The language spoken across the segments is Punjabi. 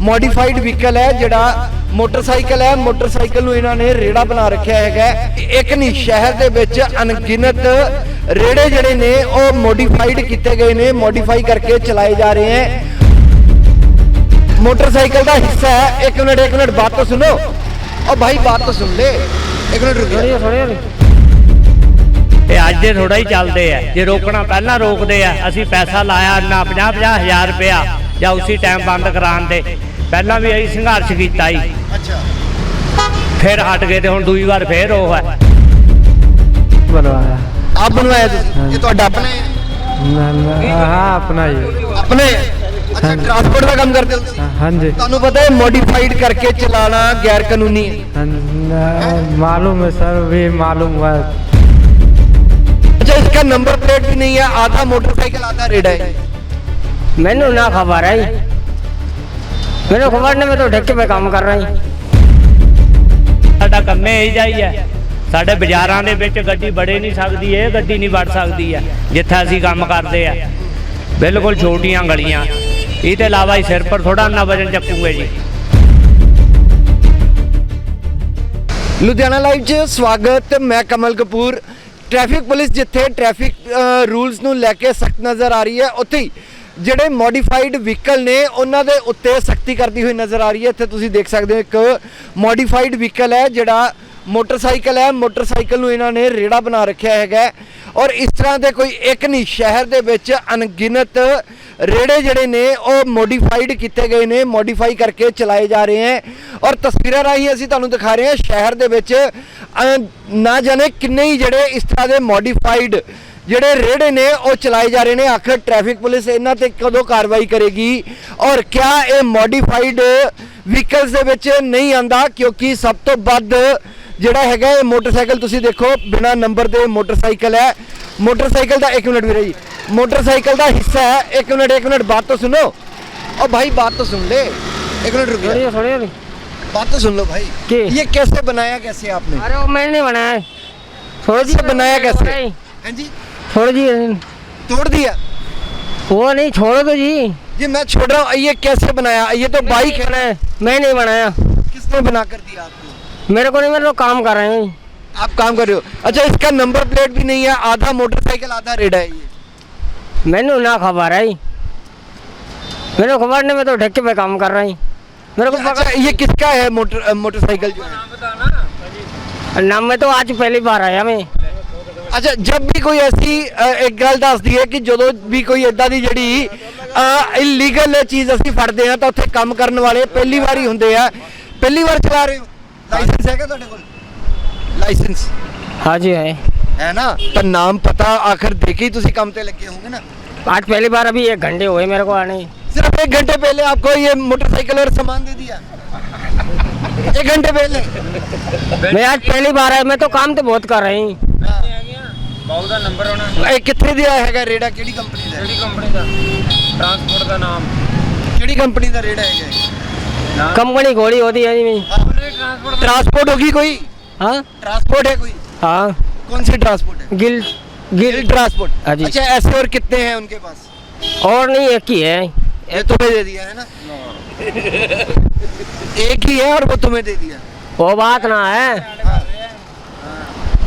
ਮੋਡੀਫਾਈਡ ਵਹੀਕਲ ਹੈ ਜਿਹੜਾ ਮੋਟਰਸਾਈਕਲ ਹੈ। ਮੋਟਰਸਾਈਕਲ ਨੂੰ ਇਹਨਾਂ ਨੇ ਰੇੜਾ ਬਣਾ ਰੱਖਿਆ ਹੈਗਾ ਇੱਕ ਨਹੀਂ ਸ਼ਹਿਰ ਦੇ ਵਿੱਚ ਅਣਗਿਣਤ ਰੇੜੇ ਜਿਹੜੇ ਨੇ ਉਹ ਮੋਡੀਫਾਈਡ ਕੀਤੇ ਗਏ ਨੇ। ਮੋਡੀਫਾਈ ਕਰਕੇ ਚਲਾਏ ਜਾ ਰਹੇ ਹੈ। ਮੋਟਰਸਾਈਕਲ ਦਾ ਹਿੱਸਾ ਹੈ। ਇੱਕ ਮਿੰਟ ਇੱਕ ਮਿੰਟ ਬਾਤ ਤਾਂ ਸੁਣੋ। ਉਹ ਭਾਈ ਬਾਤ ਤਾਂ ਸੁਣ ਲੈ। ਇੱਕ ਮਿੰਟ ਰੁਕ ਜਾ। ਥੋੜੇ ਇਹ ਅੱਜ ਦੇ ਥੋੜਾ ਹੀ ਚੱਲਦੇ ਆ। ਜੇ ਰੋਕਣਾ ਪਹਿਲਾਂ ਰੋਕਦੇ ਆ। ਅਸੀਂ ਪੈਸਾ ਲਾਇਆ ਨਾ 50 50 ਹਜ਼ਾਰ ਰੁਪਇਆ ਜਾਂ ਉਸੇ ਟਾਈਮ ਬੰਦ ਕਰਾਉਣ ਦੇ। ਪਹਿਲਾਂ ਵੀ ਅਸੀਂ ਸੰਘਰਸ਼ ਕੀਤਾ ਹੀ अच्छा ਫਿਰ ਹਟ ਗਏ ਤੇ ਹੁਣ ਦੂਜੀ ਵਾਰ ਫੇਰ ਉਹ ਹੈ बनवाया आप बनवाया तुसी ये तो अपने ना- ना- हाँ अपना ही अपने अच्छा ट्रांसपोर्ट का काम करते हो तुसी? हाँ जी ਤੁਹਾਨੂੰ ਪਤਾ ਹੈ ਮੋਡੀਫਾਈਡ ਕਰਕੇ ਚਲਾਣਾ ਗੈਰ ਕਾਨੂੰਨੀ ਹੈ हाँ, ना- मालूम है सर भी मालूम हुआ अच्छा इसका नंबर प्लेट भी नहीं है आधा मोटरसाइकिल आधा रेड़ा है ਮੈਨੂੰ ਨਾ ਖਬਰ ਹੈ ਮੈਨੂੰ ਖਬਰ ਨਹੀਂ ਮੈਂ ਤਾਂ ਠੇਕੇ 'ਤੇ ਕੰਮ ਕਰ ਰਹੀ ਸਾਡਾ ਕੰਮੇ ਇਹ ਜਾਈ ਹੈ ਸਾਡੇ ਬਾਜ਼ਾਰਾਂ ਦੇ ਵਿੱਚ ਗੱਡੀ ਬੜੇ ਨਹੀਂ ਸਕਦੀ ਇਹ ਗੱਡੀ ਨਹੀਂ ਵੜ ਸਕਦੀ ਹੈ ਜਿੱਥੇ ਅਸੀਂ ਕੰਮ ਕਰਦੇ ਆ। ਬਿਲਕੁਲ ਛੋਟੀਆਂ ਗਲੀਆਂ। ਇਹ ਤੇ ਇਲਾਵਾ ਹੀ ਸਿਰ ਪਰ ਥੋੜਾ ਨਾ ਵਜਨ ਚੱਕੂਗੇ ਜੀ। ਲੁਧਿਆਣਾ ਲਾਈਵ 'ਚ ਸਵਾਗਤ ਮੈਂ ਕਮਲ ਕਪੂਰ। ਟ੍ਰੈਫਿਕ ਪੁਲਿਸ ਜਿੱਥੇ ਟ੍ਰੈਫਿਕ ਰੂਲਸ ਨੂੰ ਲੈ ਕੇ ਸਖਤ ਨਜ਼ਰ ਆ ਰਹੀ ਹੈ ਉੱਥੇ ਹੀ ਜਿਹੜੇ ਮੋਡੀਫਾਈਡ ਵਹੀਕਲ ਨੇ, ਉਹਨਾਂ ਦੇ ਉੱਤੇ ਸਖਤੀ ਕਰਦੀ ਹੋਈ ਨਜ਼ਰ ਆ ਰਹੀ ਹੈ। ਇੱਥੇ ਤੁਸੀਂ ਦੇਖ ਸਕਦੇ ਹੋ ਇੱਕ ਮੋਡੀਫਾਈਡ ਵਹੀਕਲ ਹੈ, ਜਿਹੜਾ ਮੋਟਰਸਾਈਕਲ ਹੈ। ਮੋਟਰਸਾਈਕਲ ਨੂੰ ਇਹਨਾਂ ਨੇ ਰੇੜਾ ਬਣਾ ਰੱਖਿਆ ਹੈਗਾ ਔਰ ਇਸ ਤਰ੍ਹਾਂ ਦੇ ਕੋਈ ਇੱਕ ਨਹੀਂ, ਸ਼ਹਿਰ ਦੇ ਵਿੱਚ ਅਣਗਿਣਤ ਰੇੜੇ ਜਿਹੜੇ ਨੇ, ਉਹ ਮੋਡੀਫਾਈਡ ਕੀਤੇ ਗਏ ਨੇ ਮੋਡੀਫਾਈ ਕਰਕੇ ਚਲਾਏ ਜਾ ਰਹੇ ਹੈ। ਔਰ ਤਸਵੀਰਾਂ ਰਾਹੀਂ ਅਸੀਂ ਤੁਹਾਨੂੰ ਦਿਖਾ ਰਹੇ ਹਾਂ, ਸ਼ਹਿਰ ਦੇ ਵਿੱਚ ਨਾ ਜਾਣੇ ਕਿੰਨੇ ਹੀ ਜਿਹੜੇ ਇਸ ਤਰ੍ਹਾਂ ਦੇ ਮੋਡੀਫਾਈਡ ਜਿਹੜੇ ਰੇੜੇ ਨੇ ਉਹ ਚਲਾਏ ਜਾ ਰਹੇ ਨੇ ਆਖਰ ਟ੍ਰੈਫਿਕ ਪੁਲਿਸ ਇਹਨਾਂ ਤੇ ਕਦੋਂ ਕਾਰਵਾਈ ਕਰੇਗੀ ਔਰ ਕਿਆ ਇਹ ਮੋਡੀਫਾਈਡ ਵਹੀਕਲਸ ਦੇ ਵਿੱਚ ਨਹੀਂ ਆਂਦਾ ਕਿਉਂਕਿ ਸਭ ਤੋਂ ਵੱਧ ਜਿਹੜਾ ਹੈਗਾ ਇਹ ਮੋਟਰਸਾਈਕਲ ਤੁਸੀਂ ਦੇਖੋ ਬਿਨਾ ਨੰਬਰ ਦੇ ਮੋਟਰਸਾਈਕਲ ਹੈ ਮੋਟਰਸਾਈਕਲ ਦਾ 1 ਮਿੰਟ ਵੀਰੇ ਜੀ मोटरसाइकिल का हिस्सा है एक मिनट एक मिनट बात तो सुनो और भाई बात तो सुन ले एक मिनट रुक ਥੋੜੀ ਥੋੜੀ बात तो सुन लो भाई की? ये कैसे बनाया कैसे आपने ਅਰੇ ਉਹ मैंने नहीं बनाया थोड़ी कैसे बनाया कैसे नहीं, हैं जी छोड़ दिए। तोड़ दिया? वो नहीं छोड़ो तो जी। ये मैं छोड़ रहा हूँ। ये कैसे बनाया? ये तो बाइक है। ना मैं नहीं बनाया। किसने बना कर दिया आपको? मेरे को नहीं मेरे लोग काम कर रहे हैं। आप काम कर रहे हो। अच्छा इसका नंबर प्लेट भी नहीं है आधा मोटरसाइकिल आधा रेड है ये। मैंने ना खबर आई मैंने खबर नहीं मैं तो ढक्के पे काम कर रहा हूँ। मेरे को अच्छा, ये किसका है? मोटर मोटरसाइकिल जो बताना नाम में तो आज पहली बार आया मैं। ਅੱਛਾ ਜਦ ਵੀ ਕੋਈ ਐਸੀ ਅ, ਇੱਕ ਗੱਲ ਦੱਸਦੀ ਹੈ ਕਿ ਜਦੋਂ ਵੀ ਕੋਈ ਇਦਾਂ ਦੀ ਜਿਹੜੀ ਇਲੀਗਲ ਚੀਜ਼ ਅਸੀਂ ਫੜਦੇ ਆ ਤਾਂ ਉੱਥੇ ਕੰਮ ਕਰਨ ਵਾਲੇ ਪਹਿਲੀ ਵਾਰ ਹੀ ਹੁੰਦੇ ਆ ਪਹਿਲੀ ਵਾਰ ਚਲਾ ਰਹੇ ਹੋ ਲਾਇਸੈਂਸ ਹੈਗਾ ਤੁਹਾਡੇ ਕੋਲ ਲਾਇਸੈਂਸ हाँ जी है ਹੈ ਨਾ ਤਾਂ ਨਾਮ ਪਤਾ ਆਖਰ ਦੇਖੇ ਹੀ ਤੁਸੀਂ ਕੰਮ ਤੇ ਲੱਗੇ ਹੋਗੇ ਨਾ आज पहली बार अभी एक घंटे हुए मेरे को आने सिर्फ एक घंटे पहले आपको ये मोटरसाइकिल और सामान दे दिया एक घंटे पहले मैं आज पहली बार आया मैं तो काम तो बहुत कर रही हूँ ਇਹ ਕਿੱਥੇ ਦਿਆ ਹੈਗਾ ਰੇੜਾ ਕਿਹੜੀ ਕੰਪਨੀ ਦਾ ਕਿਹੜੀ ਕੰਪਨੀ ਦਾ ਟਰਾਂਸਪੋਰਟ ਦਾ ਨਾਮ ਕਿਹੜੀ ਕੰਪਨੀ ਦਾ ਰੇੜਾ ਹੈਗਾ कंपनी घोड़ी होती है जी मेरी। ट्रांसपोर्ट होगी कोई हाँ ट्रांसपोर्ट है कोई हाँ कौन सी ट्रांसपोर्ट है गिल गिल गिल ट्रांसपोर्ट हाँ जी। अच्छा ऐसे और कितने हैं उनके पास और नहीं एक ही है ये तुम्हें दे दिया है ना एक ही है और वो तुम्हें दे दिया वो बात ना है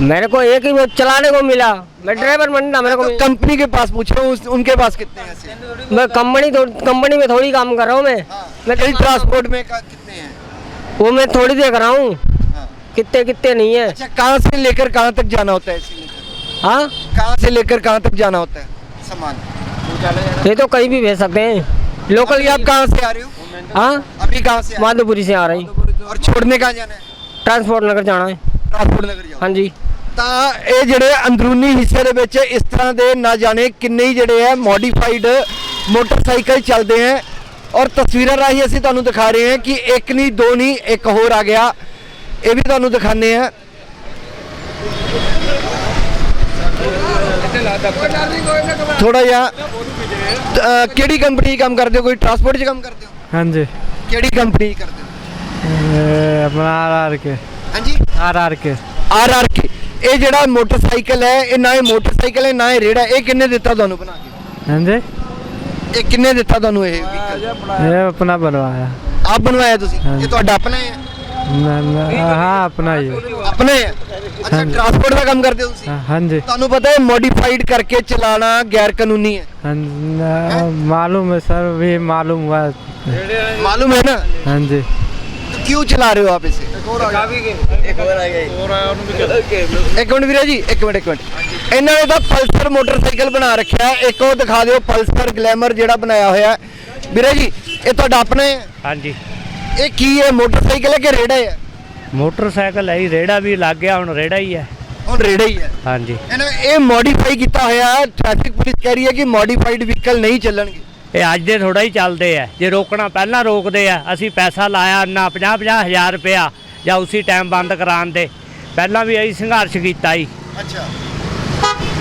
मेरे को एक ही चलाने को मिला। मैं ड्राइवर बनना मेरे तो को कंपनी के पास पूछ रहा हूँ उनके पास कितने हैं मैं कंपनी तो- कंपनी में थोड़ी काम कर रहा हूँ मैं। हाँ। मैं ट्रांसपोर्ट में कितने हैं? वो मैं थोड़ी देख रहा हूँ। हाँ। कितने कितने नहीं है। अच्छा, कहाँ से लेकर कहाँ तक जाना होता है हाँ? कहाँ से लेकर कहाँ तक जाना होता है सामान? ये तो कहीं भी भेज सकते हैं। लोकल आप कहाँ से आ रहे हो? हाँ? अभी कहाँ से माधोपुरी से आ रही और छोड़ने कहाँ जाना है? ट्रांसपोर्ट नगर जाना है। ट्रांसपोर्ट नगर हाँ जी। ਤਾਂ ਇਹ ਜਿਹੜੇ ਅੰਦਰੂਨੀ ਹਿੱਸੇ ਦੇ ਵਿੱਚ ਇਸ ਤਰ੍ਹਾਂ ਦੇ ਨਾ ਜਾਣੇ ਕਿੰਨੇ ਹੀ ਜਿਹੜੇ ਆ ਮੋਡੀਫਾਈਡ ਮੋਟਰਸਾਈਕਲ ਚੱਲਦੇ ਆ ਔਰ ਤਸਵੀਰਾਂ ਰਾਹੀਂ ਅਸੀਂ ਤੁਹਾਨੂੰ ਦਿਖਾ ਰਹੇ ਹਾਂ ਕਿ ਇੱਕ ਨਹੀਂ ਦੋ ਨਹੀਂ ਇੱਕ ਹੋਰ ਆ ਗਿਆ। ਇਹ ਵੀ ਤੁਹਾਨੂੰ ਦਿਖਾਣੇ ਆ ਥੋੜਾ ਜਿਹਾ ਕਿਹੜੀ ਕੰਪਨੀ ਕੰਮ ਕਰਦੇ ਹੋ? ਕੋਈ ਟਰਾਂਸਪੋਰਟ 'ਚ ਕੰਮ ਕਰਦੇ ਹੋ? ਹਾਂਜੀ। ਕਿਹੜੀ ਕੰਪਨੀ ਕਰਦੇ ਹੋ? ਆਪਣਾ ਆਰ ਆਰ ਕੇ। ਹਾਂਜੀ। R R K. R R ਇਹ ਜਿਹੜਾ ਮੋਟਰਸਾਈਕਲ ਹੈ ਇਹ ਨਾ ਇਹ ਮੋਟਰਸਾਈਕਲ ਹੈ ਨਾ ਇਹ ਰੇੜਾ ਇਹ ਕਿੰਨੇ ਦਿੱਤਾ ਤੁਹਾਨੂੰ ਬਣਾ ਕੇ हाँ जी ਇਹ ਕਿੰਨੇ ਦਿੱਤਾ ਤੁਹਾਨੂੰ ਇਹ vehicle? ये अपना बनवाया ਆਪ ਬਣਵਾਇਆ ਤੁਸੀਂ ਹਾਂ। ਇਹ ਤੁਹਾਡਾ ਆਪਣਾ ਹੈ न- न- हाँ अपना ही है ਆਪਣਾ ਹੈ ਅੱਛਾ ਹਾਂ। ਟਰਾਂਸਪੋਰਟ ਦਾ ਕੰਮ ਕਰਦੇ ਹੋ ਤੁਸੀਂ हाँ हाँ जी ਤੁਹਾਨੂੰ ਪਤਾ ਹੈ ਮੋਡੀਫਾਈਡ ਕਰਕੇ ਚਲਾਣਾ ਗੈਰ ਕਾਨੂੰਨੀ ਹੈ हाँ, न- मालूम है सर भी मालूम हुआ मालूम है ना हाँ जी तो क्यों चला रहे हो आप इसे ਇੱਕ ਮਿੰਟ ਵੀਰੇ ਜੀ ਇੱਕ ਮਿੰਟ ਇੱਕ ਮਿੰਟ ਇਹਨਾਂ ਨੇ ਤਾਂ ਪਲਸਰ ਮੋਟਰਸਾਈਕਲ ਬਣਾ ਰੱਖਿਆ ਹੈ ਇੱਕ ਉਹ ਦਿਖਾ ਦਿਓ ਪਲਸਰ ਗਲੈਮਰ ਜਿਹੜਾ ਬਣਾਇਆ ਹੋਇਆ ਹੈ ਵੀਰੇ ਜੀ ਇਹ ਤੁਹਾਡਾ ਆਪਣਾ ਹੈ ਹਾਂਜੀ ਇਹ ਕੀ ਹੈ ਮੋਟਰਸਾਈਕਲ ਹੈ ਕਿ ਰੇੜਾ ਹੈ ਮੋਟਰਸਾਈਕਲ ਹੈ ਜੀ, ਰੇੜਾ ਵੀ ਲੱਗ ਗਿਆ ਹੁਣ ਰੇੜਾ ਹੀ ਹੈ ਹੁਣ ਰੇੜਾ ਹੀ ਹੈ ਹਾਂਜੀ ਇਹਨਾਂ ਇਹ ਮੋਡੀਫਾਈ ਕੀਤਾ ਹੋਇਆ ਹੈ ਟ੍ਰੈਫਿਕ ਪੁਲਿਸ ਕਹਿ ਰਹੀ ਹੈ ਕਿ ਮੋਡੀਫਾਈਡ ਵਹੀਕਲ ਨਹੀਂ ਚੱਲਣਗੇ ਇਹ ਅੱਜ ਦੇ ਥੋੜਾ ਹੀ ਚੱਲਦੇ ਆ। ਜੇ ਰੋਕਣਾ ਪਹਿਲਾਂ ਰੋਕਦੇ ਆ ਅਸੀਂ ਪੈਸਾ ਲਾਇਆ ਨਾ 50 50 ਹਜ਼ਾਰ ਰੁਪਇਆ ਜਾਂ ਉਸੇ ਟਾਈਮ ਬੰਦ ਕਰਾਉਣ ਦੇ। ਪਹਿਲਾਂ ਵੀ ਅਸੀਂ ਸੰਘਰਸ਼ ਕੀਤਾ ਜੀ ਅੱਛਾ।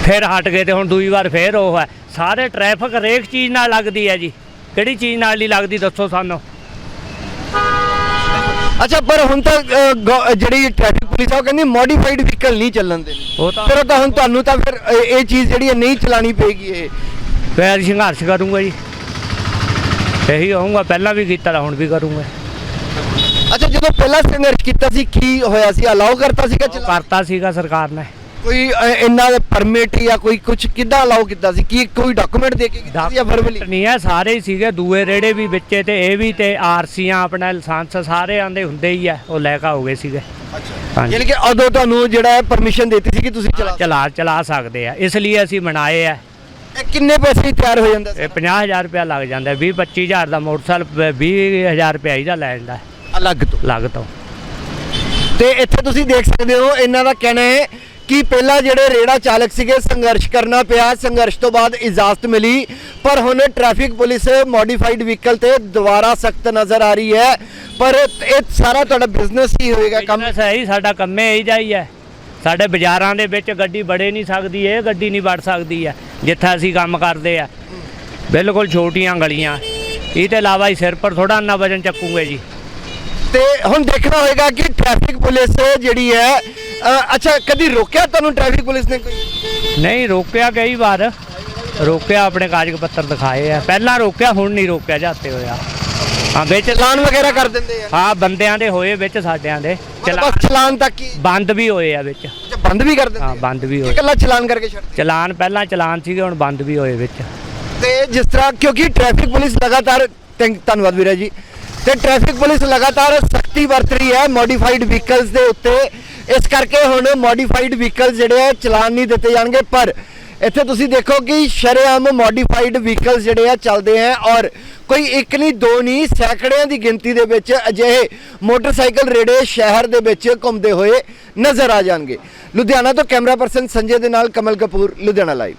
ਫਿਰ ਹਟ ਗਏ ਤੇ ਹੁਣ ਦੂਜੀ ਵਾਰ ਫੇਰ ਉਹ ਹੈ। ਸਾਰੇ ਟ੍ਰੈਫਿਕ ਹਰੇਕ ਚੀਜ਼ ਨਾਲ ਲੱਗਦੀ ਹੈ ਜੀ। ਕਿਹੜੀ ਚੀਜ਼ ਨਾਲ ਨਹੀਂ ਲੱਗਦੀ ਦੱਸੋ ਸਾਨੂੰ। ਅੱਛਾ ਪਰ ਹੁਣ ਤਾਂ ਅ, ਗੌ- ਜਿਹੜੀ ਟ੍ਰੈਫਿਕ ਪੁਲਿਸ ਆ ਉਹ ਕਹਿੰਦੀ ਮੋਡੀਫਾਈਡ ਵਹੀਕਲ ਨਹੀਂ ਚੱਲਣ ਦੇਣੀ। ਉਹ ਤਾਂ ਫਿਰ ਉਹ ਤਾਂ ਹੁਣ ਤੁਹਾਨੂੰ ਤਾਂ ਫਿਰ ਇਹ ਇਹ ਚੀਜ਼ ਜਿਹੜੀ ਹੈ ਨਹੀਂ ਚਲਾਣੀ ਪਏਗੀ ਇਹ। ਫਿਰ ਅਸੀਂ ਸੰਘਰਸ਼ ਕਰੂੰਗਾ ਜੀ। ਇਹੀ ਹੋਊਗਾ ਪਹਿਲਾਂ ਵੀ ਕੀਤਾ ਤਾਂ ਹੁਣ ਵੀ ਕਰੂੰਗਾ। ਅੱਛਾ ਜਦੋਂ ਪਹਿਲਾ ਸੰਘਰਸ਼ ਕੀਤਾ ਸੀ ਕੀ ਹੋਇਆ ਸੀ? ਅਲਾਉ ਕਰਤਾ ਸੀਗਾ ਚਲਾ ਕਰਤਾ ਸੀਗਾ ਸਰਕਾਰ ਨੇ। ਕੋਈ ਅ, ਇਹਨਾਂ ਦਾ ਪਰਮਿਟ ਜਾਂ ਕੋਈ ਕੁਝ ਕਿੱਦਾਂ ਅਲਾਉ ਕੀਤਾ ਸੀ? ਕੀ ਕੋਈ ਡਾਕੂਮੈਂਟ ਦੇ ਕੇ ਕੀਤਾ ਸੀ ਜਾਂ ਵਰਬਲੀ ਨਹੀਂ ਹੈ ਸਾਰੇ ਹੀ ਸੀਗੇ ਦੂਏ ਰੇੜੇ ਵੀ ਵਿੱਚੇ ਤੇ ਇਹ ਵੀ ਤੇ ਆਰਸੀਆਂ ਆਪਣਾ ਲਾਇਸੈਂਸ ਸਾਰੇ ਆਂਦੇ ਹੁੰਦੇ ਹੀ ਆ ਉਹ ਲੈ ਕੇ ਆਉਗੇ ਸੀਗੇ। ਹਾਂਜੀ। ਯਾਨੀ ਕਿ ਉਦੋਂ ਤੁਹਾਨੂੰ ਜਿਹੜਾ ਹੈ ਪਰਮਿਸ਼ਨ ਦਿੱਤੀ ਸੀ ਕਿ ਤੁਸੀਂ ਚਲਾ ਚਲਾ ਚਲਾ ਸਕਦੇ ਆ ਇਸ ਲਈ ਅਸੀਂ ਬਣਾਏ ਆ। ਇਹ ਕਿੰਨੇ ਪੈਸੇ ਦੀ ਤਿਆਰ ਹੋ ਜਾਂਦਾ ਇਹ 50000 ਰੁਪਇਆ ਲੱਗ ਜਾਂਦਾ 20 25000 ਦਾ ਮੋਟਰਸਾਈਕਲ 20000 ਰੁਪਇਆ ਹੀ ਦਾ ਲੈ ਜਾਂਦਾ। ਅਲੱਗ ਤੋਂ? ਲੱਗ ਤੋਂ। ਤੇ ਇੱਥੇ ਤੁਸੀਂ ਦੇਖ ਸਕਦੇ ਹੋ ਇਹਨਾਂ ਦਾ ਕਹਿਣਾ ਹੈ ਕਿ ਪਹਿਲਾਂ ਜਿਹੜੇ ਰੇੜਾ ਚਾਲਕ ਸੀਗੇ ਸੰਘਰਸ਼ ਕਰਨਾ ਪਿਆ। ਸੰਘਰਸ਼ ਤੋਂ ਬਾਅਦ ਇਜਾਜ਼ਤ ਮਿਲੀ ਪਰ ਹੁਣ ਟ੍ਰੈਫਿਕ ਪੁਲਿਸ ਮੋਡੀਫਾਈਡ ਵਹੀਕਲ ਤੇ ਦੁਬਾਰਾ ਸਖਤ ਨਜ਼ਰ ਆ ਰਹੀ ਹੈ। ਪਰ ਇਹ ਸਾਰਾ ਤੁਹਾਡਾ ਬਿਜ਼ਨਸ ਹੀ ਹੋਏਗਾ ਕੰਮ। ਕੰਮ ਹੈ ਹੀ ਸਾਡਾ ਕੰਮੇ ਹੀ ਜਾਈ ਹੈ। ਸਾਡੇ ਬਾਜ਼ਾਰਾਂ ਦੇ ਵਿੱਚ ਗੱਡੀ ਬੜੇ ਨਹੀਂ ਸਕਦੀ ਇਹ ਗੱਡੀ ਨਹੀਂ ਵੜ ਸਕਦੀ ਹੈ ਜਿੱਥੇ ਅਸੀਂ ਕੰਮ ਕਰਦੇ ਆ। ਬਿਲਕੁਲ ਛੋਟੀਆਂ ਗਲੀਆਂ। ਇਹ ਤੇ ਇਲਾਵਾ ਹੀ ਸਿਰ ਪਰ ਥੋੜਾ ਨਾ ਵਜਨ ਚੱਕੂਗੇ ਜੀ। ਤੇ ਹੁਣ ਦੇਖਣਾ ਹੋਏਗਾ ਕਿ ਟ੍ਰੈਫਿਕ ਪੁਲਿਸ ਜਿਹੜੀ ਹੈ ਅ, ਅੱਛਾ ਕਦੀ ਰੋਕਿਆ ਤੁਹਾਨੂੰ ਟ੍ਰੈਫਿਕ ਪੁਲਿਸ ਨੇ ਕੋਈ? ਨਹੀਂ ਰੋਕਿਆ ਕਈ ਵਾਰ। ਰੋਕਿਆ ਆਪਣੇ ਕਾਗਜ਼ ਪੱਤਰ ਦਿਖਾਏ ਆ। ਪਹਿਲਾਂ ਰੋਕਿਆ ਹੁਣ ਨਹੀਂ ਰੋਕਿਆ ਜਾਂਦੇ ਹੋਇਆ ਹਾਂ ਵਿੱਚ ਚਲਾਨ ਵਗੈਰਾ ਕਰ ਦਿੰਦੇ ਆ। ਹਾਂ ਬੰਦਿਆਂ ਦੇ ਹੋਏ ਵਿੱਚ ਸਾਡਿਆਂ ਦੇ। ਚਲਾ ਬਸ ਚਲਾਨ ਤੱਕ ਹੀ ਬੰਦ ਵੀ ਹੋਏ ਆ ਵਿੱਚ। ਅੱਛਾ, ਬੰਦ ਵੀ ਕਰ ਦਿੰਦੇ ਹਾਂ? ਬੰਦ ਵੀ ਹੋਏ। ਇਕੱਲਾ ਚਲਾਨ ਕਰਕੇ ਛੱਡ ਚਲਾਨ ਪਹਿਲਾਂ ਚਲਾਨ ਸੀਗੇ ਹੁਣ ਬੰਦ ਵੀ ਹੋਏ ਵਿੱਚ। ਤੇ ਜਿਸ ਤਰ੍ਹਾਂ ਕਿਉਂਕਿ ਟ੍ਰੈਫਿਕ ਪੁਲਿਸ ਲਗਾਤਾਰ ਥੈਂਕ- ਧੰਨਵਾਦ ਵੀਰਾ ਜੀ। ਤੇ ਟ੍ਰੈਫਿਕ ਪੁਲਿਸ ਲਗਾਤਾਰ ਸਖਤੀ ਵਰਤ ਰਹੀ ਹੈ ਮੋਡੀਫਾਈਡ ਵਹੀਕਲਸ ਦੇ ਉੱਤੇ। ਇਸ ਕਰਕੇ ਹੁਣ ਮੋਡੀਫਾਈਡ ਵਹੀਕਲਸ ਜਿਹੜੇ ਆ ਚਲਾਨ ਨਹੀਂ ਦਿੱਤੇ ਜਾਣਗੇ ਪਰ ਇੱਥੇ ਤੁਸੀਂ ਦੇਖੋ ਕਿ ਸ਼ਰੇਆਮ ਮੋਡੀਫਾਈਡ ਵਹੀਕਲਸ ਜਿਹੜੇ ਆ ਚੱਲਦੇ ਆ ਔਰ ਕੋਈ ਇੱਕ ਨਹੀਂ, ਦੋ ਨਹੀਂ, ਸੈਂਕੜਿਆਂ ਦੀ ਗਿਣਤੀ ਦੇ ਵਿੱਚ ਅਜਿਹੇ ਮੋਟਰਸਾਈਕਲ ਰੇੜੇ ਸ਼ਹਿਰ ਦੇ ਵਿੱਚ ਘੁੰਮਦੇ ਹੋਏ ਨਜ਼ਰ ਆ ਜਾਣਗੇ। ਲੁਧਿਆਣਾ ਤੋਂ ਕੈਮਰਾ ਪਰਸਨ ਸੰਜੇ ਦੇ ਨਾਲ ਕਮਲ ਕਪੂਰ, ਲੁਧਿਆਣਾ ਲਾਈਵ